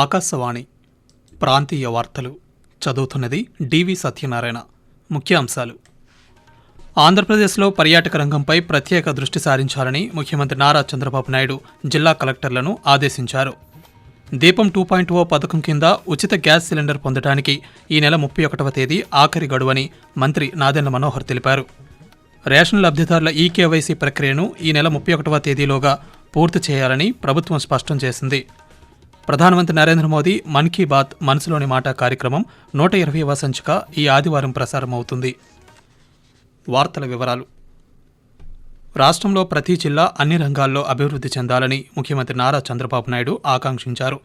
ఆకాశవాణి ప్రాంతీయ వార్తలు చదువుతున్నది డివి సత్యనారాయణ. ముఖ్యాంశాలు. ఆంధ్రప్రదేశ్లో పర్యాటక రంగంపై ప్రత్యేక దృష్టి సారించాలని ముఖ్యమంత్రి నారా చంద్రబాబు నాయుడు జిల్లా కలెక్టర్లను ఆదేశించారు. దీపం టూ పాయింట్ ఓ పథకం కింద ఉచిత గ్యాస్ సిలిండర్ పొందడానికి ఈ నెల ముప్పై ఒకటవ తేదీ ఆఖరి గడువని మంత్రి నాదెండ్ల మనోహర్ తెలిపారు. రేషన్ లబ్ధిదారుల ఈ కేవైసీ ప్రక్రియను ఈ నెల ముప్పై ఒకటవ తేదీలోగా పూర్తి చేయాలని ప్రభుత్వం స్పష్టం చేసింది. ప్రధానమంత్రి నరేంద్ర మోదీ మన్ కీ బాత్ మనసులోని మాట కార్యక్రమం నూట ఇరవైవ సంచిక ఈ ఆదివారం ప్రసారమవుతుంది. వార్తల వివరాలు. రాష్ట్రంలో ప్రతి జిల్లా అన్ని రంగాల్లో అభివృద్ధి చెందాలని ముఖ్యమంత్రి నారా చంద్రబాబు నాయుడు ఆకాంక్షించారు.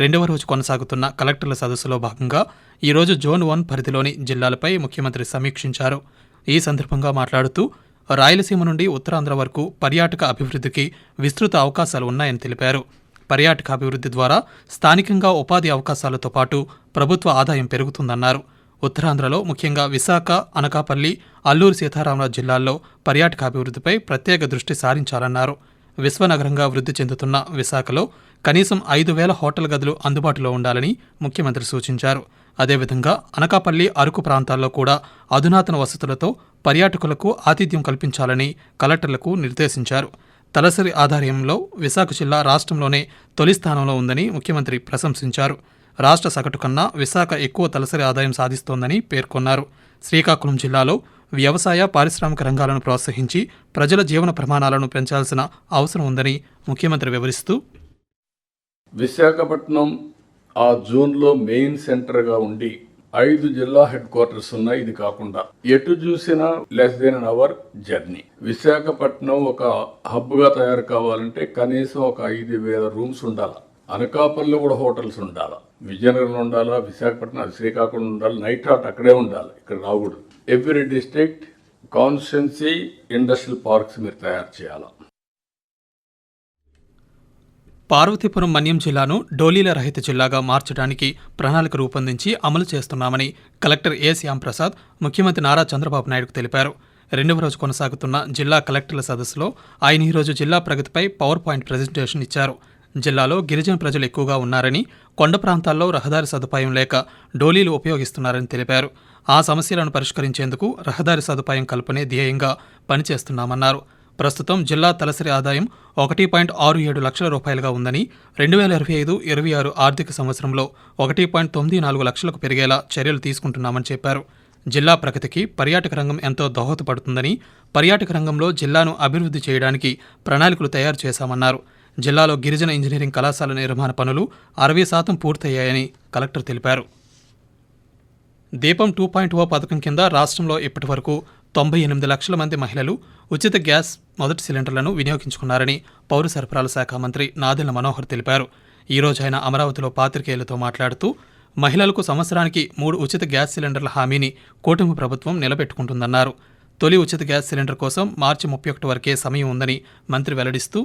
రెండవ రోజు కొనసాగుతున్న కలెక్టర్ల సదస్సులో భాగంగా ఈరోజు జోన్ వన్ పరిధిలోని జిల్లాలపై ముఖ్యమంత్రి సమీక్షించారు. ఈ సందర్భంగా మాట్లాడుతూ రాయలసీమ నుండి ఉత్తరాంధ్ర వరకు పర్యాటక అభివృద్ధికి విస్తృత అవకాశాలు ఉన్నాయని తెలిపారు. పర్యాటకాభివృద్ధి ద్వారా స్థానికంగా ఉపాధి అవకాశాలతో పాటు ప్రభుత్వ ఆదాయం పెరుగుతుందన్నారు. ఉత్తరాంధ్రలో ముఖ్యంగా విశాఖ అనకాపల్లి అల్లూరు సీతారామరాజు జిల్లాల్లో పర్యాటకాభివృద్ధిపై ప్రత్యేక దృష్టి సారించాలన్నారు. విశ్వనగరంగా వృద్ధి చెందుతున్న విశాఖలో కనీసం ఐదు వేల హోటల్ గదులు అందుబాటులో ఉండాలని ముఖ్యమంత్రి సూచించారు. అదేవిధంగా అనకాపల్లి అరకు ప్రాంతాల్లో కూడా అధునాతన వసతులతో పర్యాటకులకు ఆతిథ్యం కల్పించాలని కలెక్టర్లకు నిర్దేశించారు. తలసరి ఆధార్యంలో విశాఖ జిల్లా రాష్ట్రంలోనే తొలి స్థానంలో ఉందని ముఖ్యమంత్రి ప్రశంసించారు. రాష్ట్ర సగటు కన్నా విశాఖ ఎక్కువ తలసరి ఆదాయం సాధిస్తోందని పేర్కొన్నారు. శ్రీకాకుళం జిల్లాలో వ్యవసాయ పారిశ్రామిక రంగాలను ప్రోత్సహించి ప్రజల జీవన ప్రమాణాలను పెంచాల్సిన అవసరం ఉందని ముఖ్యమంత్రి వివరిస్తూ విశాఖపట్నం ఆ జోన్లో మెయిన్ సెంటర్గా ఉండి ఐదు జిల్లా హెడ్ క్వార్టర్స్ ఉన్నాయి. ఇది కాకుండా ఎటు చూసినా less than an hour journey Visakhapatnam ఒక హబ్గా తయారు కావాలంటే కనీసం ఒక ఐదు వేల రూమ్స్ ఉండాలి. అనకాపల్లిలో కూడా హోటల్స్ ఉండాలి. విజయనగరంలో ఉండాలా? విశాఖపట్నం శ్రీకాకుళం ఉండాలి. నైట్ హాట్ అక్కడే ఉండాలి. ఇక్కడ రాకూడదు. Every district constituency industrial parks మీరు తయారు చేయాలి. పార్వతీపురం మన్యం జిల్లాను డోలీల రహిత జిల్లాగా మార్చడానికి ప్రణాళిక రూపొందించి అమలు చేస్తున్నామని కలెక్టర్ ఏ శ్యాంప్రసాద్ ముఖ్యమంత్రి నారా చంద్రబాబు నాయుడుకు తెలిపారు. రెండవ రోజు కొనసాగుతున్న జిల్లా కలెక్టర్ల సదస్సులో ఆయన ఈరోజు జిల్లా ప్రగతిపై పవర్ పాయింట్ ప్రజెంటేషన్ ఇచ్చారు. జిల్లాలో గిరిజన ప్రజలు ఎక్కువగా ఉన్నారని కొండ ప్రాంతాల్లో రహదారి సదుపాయం లేక డోలీలు ఉపయోగిస్తున్నారని తెలిపారు. ఆ సమస్యలను పరిష్కరించేందుకు రహదారి సదుపాయం కల్పనే ధ్యేయంగా పనిచేస్తున్నామన్నారు. ప్రస్తుతం జిల్లా తలసరి ఆదాయం ఒకటి పాయింట్ ఆరు ఏడు లక్షల రూపాయలుగా ఉందని రెండు వేల ఇరవై ఐదు ఇరవై ఆరు ఆర్థిక సంవత్సరంలో ఒకటి పాయింట్ తొమ్మిది నాలుగు లక్షలకు పెరిగేలా చర్యలు తీసుకుంటున్నామని చెప్పారు. జిల్లా ప్రగతికి పర్యాటక రంగం ఎంతో దోహదపడుతుందని పర్యాటక రంగంలో జిల్లాను అభివృద్ధి చేయడానికి ప్రణాళికలు తయారు చేశామన్నారు. జిల్లాలో గిరిజన ఇంజనీరింగ్ కళాశాల నిర్మాణ పనులు అరవై శాతం పూర్తయ్యాయని కలెక్టర్ తెలిపారు. దీపం టూ పాయింట్ ఓ పథకం కింద రాష్ట్రంలో ఇప్పటివరకు తొంభై ఎనిమిది లక్షల మంది మహిళలు ఉచిత గ్యాస్ మొదటి సిలిండర్లను వినియోగించుకున్నారని పౌర సరఫరాల శాఖ మంత్రి నాదెళ్ళ మనోహర్ తెలిపారు. ఈ రోజు ఆయన అమరావతిలో పాత్రికేయులతో మాట్లాడుతూ మహిళలకు సంవత్సరానికి మూడు ఉచిత గ్యాస్ సిలిండర్ల హామీని కూటమి ప్రభుత్వం నిలబెట్టుకుంటుందన్నారు. తొలి ఉచిత గ్యాస్ సిలిండర్ కోసం మార్చి ముప్పై ఒకటి వరకే సమయం ఉందని మంత్రి వెల్లడిస్తూ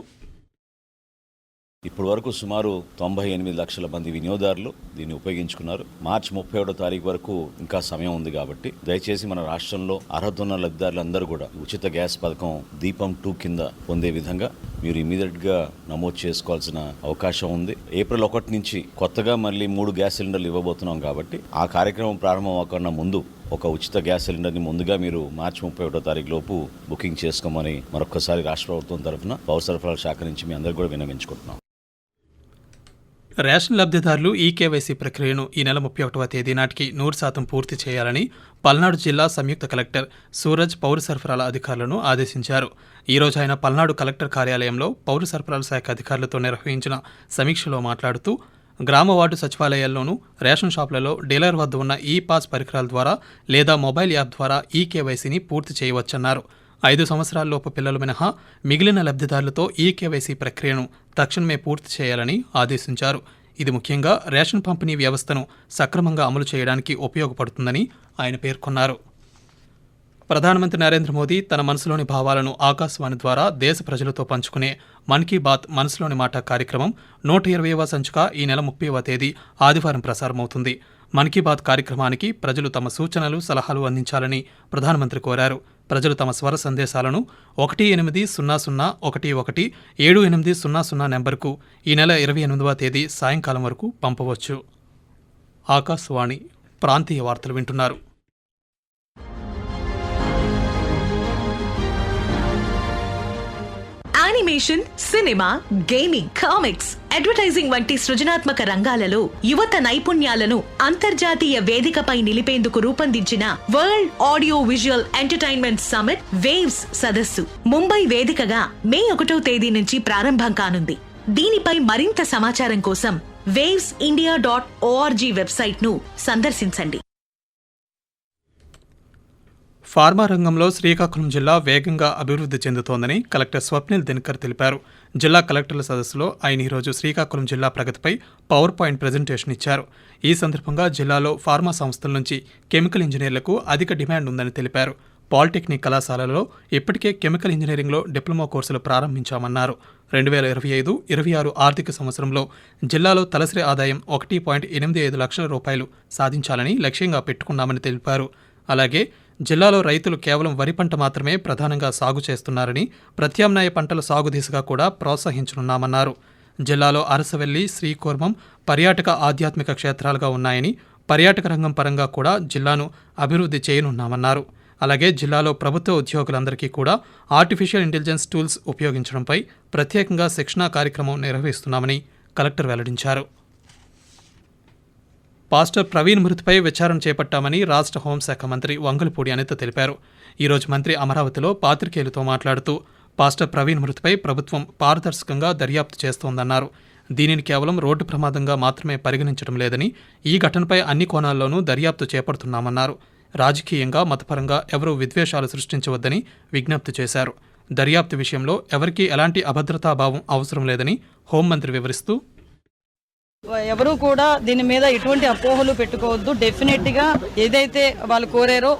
ఇప్పటి వరకు సుమారు తొంభై ఎనిమిది లక్షల మంది వినియోగదారులు దీన్ని ఉపయోగించుకున్నారు. మార్చి ముప్పై ఒకటో తారీఖు వరకు ఇంకా సమయం ఉంది కాబట్టి దయచేసి మన రాష్ట్రంలో అర్హత ఉన్న లబ్ధిదారులందరూ కూడా ఉచిత గ్యాస్ పథకం దీపం టూ కింద పొందే విధంగా మీరు ఇమీడియట్గా నమోదు చేసుకోవాల్సిన అవకాశం ఉంది. ఏప్రిల్ ఒకటి నుంచి కొత్తగా మళ్ళీ మూడు గ్యాస్ సిలిండర్లు ఇవ్వబోతున్నాం కాబట్టి ఆ కార్యక్రమం ప్రారంభం అవ్వకుండా ముందు ఒక ఉచిత గ్యాస్ సిలిండర్ని ముందుగా మీరు మార్చి ముప్పై ఒకటో తారీఖు లోపు బుకింగ్ చేసుకోమని మరొకసారి రాష్ట్ర ప్రభుత్వం తరఫున పౌర సరఫరాల శాఖ నుంచి మీ అందరికీ కూడా విన్నవించుకుంటున్నాం. రేషన్ లబ్ధిదారులు ఈ కేవైసీ ప్రక్రియను ఈ నెల ముప్పై ఒకటవ తేదీ నాటికి నూరు శాతం పూర్తి చేయాలని పల్నాడు జిల్లా సంయుక్త కలెక్టర్ సూరజ్ పౌర సరఫరాల అధికారులను ఆదేశించారు. ఈ రోజు ఆయన పల్నాడు కలెక్టర్ కార్యాలయంలో పౌర సరఫరాల శాఖ అధికారులతో నిర్వహించిన సమీక్షలో మాట్లాడుతూ గ్రామ వార్డు సచివాలయాల్లోనూ రేషన్ షాపులలో డీలర్ వద్ద ఉన్న ఈ పాస్ పరికరాల ద్వారా లేదా మొబైల్ యాప్ ద్వారా ఈ కేవైసీని పూర్తి చేయవచ్చన్నారు. ఐదు సంవత్సరాలలోపు పిల్లలు మినహా మిగిలిన లబ్ధిదారులతో ఈ కేవైసీ ప్రక్రియను తక్షణమే పూర్తి చేయాలని ఆదేశించారు. ఇది ముఖ్యంగా రేషన్ పంపిణీ వ్యవస్థను సక్రమంగా అమలు చేయడానికి ఉపయోగపడుతుందని ఆయన పేర్కొన్నారు. ప్రధానమంత్రి నరేంద్ర మోదీ తన మనసులోని భావాలను ఆకాశవాణి ద్వారా దేశ ప్రజలతో పంచుకునే మన్ కీ బాత్ మనసులోని మాట కార్యక్రమం నూట ఇరవైవ సంచిక ఈ నెల ముప్పైవ తేదీ ఆదివారం ప్రసారమవుతుంది. మన్ కీ బాత్ కార్యక్రమానికి ప్రజలు తమ సూచనలు సలహాలు అందించాలని ప్రధానమంత్రి కోరారు. ప్రజలు తమ స్వర సందేశాలను ఒకటి ఎనిమిది సున్నా సున్నా ఒకటి ఒకటి ఏడు ఎనిమిది సున్నా సున్నా నెంబర్కు ఈ నెల ఇరవై ఎనిమిదవ తేదీ సాయంకాలం వరకు పంపవచ్చు. ఆకాశవాణి ప్రాంతీయ వార్తలు వింటున్నారు. Animation cinema gaming comics advertising వంటి సృజనాత్మక రంగాలలో యువత నైపుణ్యాలను అంతర్జాతీయ వేదికపై నిలిపేందుకు రూపొందించిన world audio visual entertainment summit waves సదస్సు. ముంబై వేదికగా మే ఒకటో తేదీ నుంచి ప్రారంభం కానుంది. దీనిపై మరింత సమాచారం కోసం వేవ్స్ ఇండియా డాట్ ఓఆర్జీ వెబ్సైట్ను సందర్శించండి. ఫార్మా రంగంలో శ్రీకాకుళం జిల్లా వేగంగా అభివృద్ధి చెందుతోందని కలెక్టర్ స్వప్నిల్ దినకర్ తెలిపారు. జిల్లా కలెక్టర్ల సదస్సులో ఆయన ఈరోజు శ్రీకాకుళం జిల్లా ప్రగతిపై పవర్ పాయింట్ ప్రజెంటేషన్ ఇచ్చారు. ఈ సందర్భంగా జిల్లాలో ఫార్మా సంస్థల నుంచి కెమికల్ ఇంజనీర్లకు అధిక డిమాండ్ ఉందని తెలిపారు. పాలిటెక్నిక్ కళాశాలలో ఇప్పటికే కెమికల్ ఇంజనీరింగ్లో డిప్లొమా కోర్సులు ప్రారంభించామన్నారు. రెండు వేల ఇరవై ఐదు ఇరవై ఆరు ఆర్థిక సంవత్సరంలో జిల్లాలో తలసరి ఆదాయం ఒకటి పాయింట్ ఎనిమిది ఐదు లక్షల రూపాయలు సాధించాలని లక్ష్యంగా పెట్టుకున్నామని తెలిపారు. అలాగే జిల్లాలో రైతులు కేవలం వరి పంట మాత్రమే ప్రధానంగా సాగు చేస్తున్నారని ప్రత్యామ్నాయ పంటల సాగు దిశగా కూడా ప్రోత్సహించనున్నామన్నారు. జిల్లాలో అరసవెల్లి శ్రీకూర్మం పర్యాటక ఆధ్యాత్మిక క్షేత్రాలుగా ఉన్నాయని పర్యాటక రంగం పరంగా కూడా జిల్లాను అభివృద్ధి చేయనున్నామన్నారు. అలాగే జిల్లాలో ప్రభుత్వ ఉద్యోగులందరికీ కూడా ఆర్టిఫిషియల్ ఇంటెలిజెన్స్ టూల్స్ ఉపయోగించడంపై ప్రత్యేకంగా శిక్షణా కార్యక్రమం నిర్వహిస్తున్నామని కలెక్టర్ వెల్లడించారు. పాస్టర్ ప్రవీణ్ మృతిపై విచారణ చేపట్టామని రాష్ట్ర హోంశాఖ మంత్రి వంగలపూడి అనిత తెలిపారు. ఈరోజు మంత్రి అమరావతిలో పాత్రికేయులతో మాట్లాడుతూ పాస్టర్ ప్రవీణ్ మృతిపై ప్రభుత్వం పారదర్శకంగా దర్యాప్తు చేస్తోందన్నారు. దీనిని కేవలం రోడ్డు ప్రమాదంగా మాత్రమే పరిగణించడం లేదని ఈ ఘటనపై అన్ని కోణాల్లోనూ దర్యాప్తు చేపడుతున్నామన్నారు. రాజకీయంగా మతపరంగా ఎవరూ విద్వేషాలు సృష్టించవద్దని విజ్ఞప్తి చేశారు. దర్యాప్తు విషయంలో ఎవరికీ ఎలాంటి అభద్రతాభావం అవసరం లేదని హోంమంత్రి వివరిస్తూ ఎవరు కూడా దీని మీద ఎటువంటి అపోహలు పెట్టుకోవద్దు. డెఫినెట్గా ఏదైతే వాళ్ళు కోరారో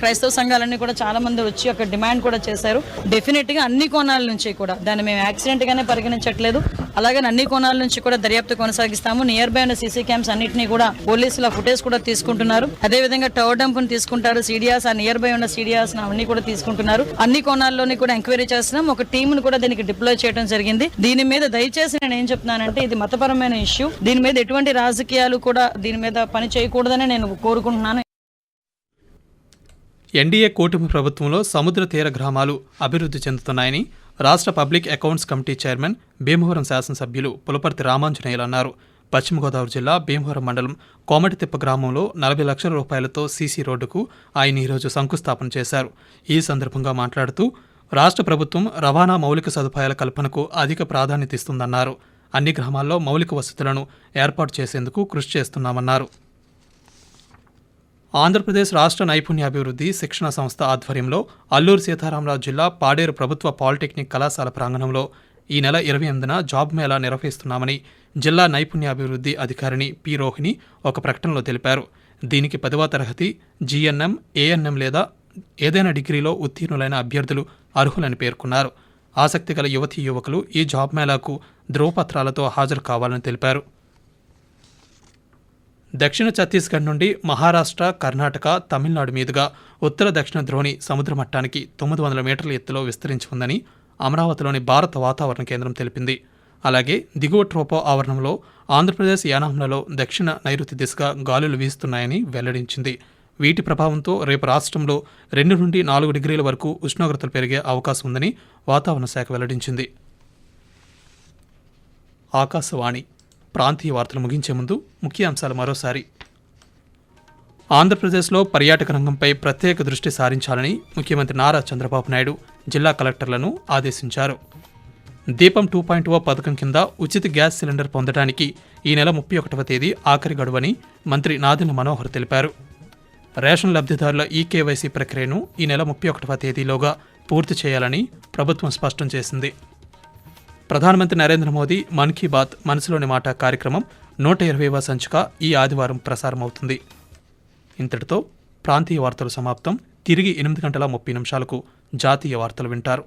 క్రైస్తవ సంఘాలన్నీ కూడా చాలా మంది వచ్చి అక్కడ డిమాండ్ కూడా చేశారు. డెఫినెట్గా అన్ని కోణాల నుంచి కూడా. దాన్ని మేము యాక్సిడెంట్ గానే పరిగణించట్లేదు. అలాగే అన్ని కోణాల నుంచి కూడా దర్యాప్తు కొనసాగిస్తాము. నియర్ బై ఉన్న సీసీ క్యామ్స్ అన్నింటినీ కూడా పోలీసుల ఫుటేజ్ కూడా తీసుకుంటున్నారు. అదే విధంగా టవర్ డంప్ తీసుకుంటారు. సీడియాస్ ఆ నియర్ బై ఉన్న సీడియాస్ అవన్నీ కూడా తీసుకుంటున్నారు. అన్ని కోణాల్లోని కూడా ఎంక్వైరీ చేస్తున్నాం. ఒక టీమ్ను కూడా దీనికి డిప్లాయ్ చేయడం జరిగింది. దీని మీద దయచేసి నేను ఏం చెప్తున్నానంటే ఇది మతపరమైన ఇష్యూ దీని మీద ఎటువంటి రాజకీయాలు కూడా దీని మీద పని చేయకూడదని నేను కోరుకుంటున్నాను. ఎన్డీఏ కూటమి ప్రభుత్వంలో సముద్ర తీర గ్రామాలు అభివృద్ధి చెందుతున్నాయని రాష్ట్ర public accounts committee chairman Bhimavaram శాసనసభ్యులు పులపర్తి రామాంజనేయులు అన్నారు. పశ్చిమ గోదావరి జిల్లా భీమవరం మండలం కోమటితిప్ప గ్రామంలో నలభై లక్షల రూపాయలతో సీసీ రోడ్డుకు ఆయన ఈరోజు శంకుస్థాపన చేశారు. ఈ సందర్భంగా మాట్లాడుతూ రాష్ట్ర ప్రభుత్వం రవాణా మౌలిక సదుపాయాల కల్పనకు అధిక ప్రాధాన్యత ఇస్తుందన్నారు. అన్ని గ్రామాల్లో మౌలిక వసతులను ఏర్పాటు చేసేందుకు కృషి చేస్తున్నామన్నారు. ఆంధ్రప్రదేశ్ రాష్ట్ర నైపుణ్యాభివృద్ధి శిక్షణ సంస్థ ఆధ్వర్యంలో అల్లూరు సీతారామరాజు జిల్లా పాడేరు ప్రభుత్వ పాలిటెక్నిక్ కళాశాల ప్రాంగణంలో ఈ నెల ఇరవై ఎనిమిదిన జాబ్ మేళా నిర్వహిస్తున్నామని జిల్లా నైపుణ్యాభివృద్ధి అధికారిని పి రోహిణి ఒక ప్రకటనలో తెలిపారు. దీనికి పదవ తరగతి జీఎన్ఎం ఏఎన్ఎం లేదా ఏదైనా డిగ్రీలో ఉత్తీర్ణులైన అభ్యర్థులు అర్హులని పేర్కొన్నారు. ఆసక్తి గల యువతీ యువకులు ఈ జాబ్ మేళాకు ధ్రువపత్రాలతో హాజరు కావాలని తెలిపారు. దక్షిణ ఛత్తీస్గఢ్ నుండి మహారాష్ట్ర కర్ణాటక తమిళనాడు మీదుగా ఉత్తర దక్షిణ ద్రోణి సముద్ర మట్టానికి తొమ్మిది వందల మీటర్ల ఎత్తులో విస్తరించి ఉందని అమరావతిలోని భారత వాతావరణ కేంద్రం తెలిపింది. అలాగే దిగువ ట్రోపో ఆవరణంలో ఆంధ్రప్రదేశ్ యానాంలలో దక్షిణ నైరుతి దిశగా గాలులు వీస్తున్నాయని వెల్లడించింది. వీటి ప్రభావంతో రేపు రాష్ట్రంలో రెండు నుండి నాలుగు డిగ్రీల వరకు ఉష్ణోగ్రతలు పెరిగే అవకాశం ఉందని వాతావరణ శాఖ వెల్లడించింది. ఆకాశవాణి ప్రాంతీయ వార్తలు ముగించే ముందు ముఖ్య అంశాలు మరోసారి. ఆంధ్రప్రదేశ్లో పర్యాటక రంగంపై ప్రత్యేక దృష్టి సారించాలని ముఖ్యమంత్రి నారా చంద్రబాబు నాయుడు జిల్లా కలెక్టర్లను ఆదేశించారు. దీపం టూ పాయింట్ ఓ పథకం కింద ఉచిత గ్యాస్ సిలిండర్ పొందడానికి ఈ నెల ముప్పై ఒకటవ తేదీ ఆఖరి గడువని మంత్రి నాదిన మనోహర్ తెలిపారు. రేషన్ లబ్ధిదారుల ఈ కేవైసీ ప్రక్రియను ఈ నెల ముప్పై ఒకటవ తేదీలోగా పూర్తి చేయాలని ప్రభుత్వం స్పష్టం చేసింది. ప్రధానమంత్రి నరేంద్ర మోదీ మన్ కీ బాత్ మనసులోని మాట కార్యక్రమం నూట ఇరవైవ సంచిక ఈ ఆదివారం ప్రసారమవుతుంది. ఇంతటితో ప్రాంతీయ వార్తలు సమాప్తం. తిరిగి ఎనిమిది గంటల ముప్పై నిమిషాలకు జాతీయ వార్తలు వింటారు.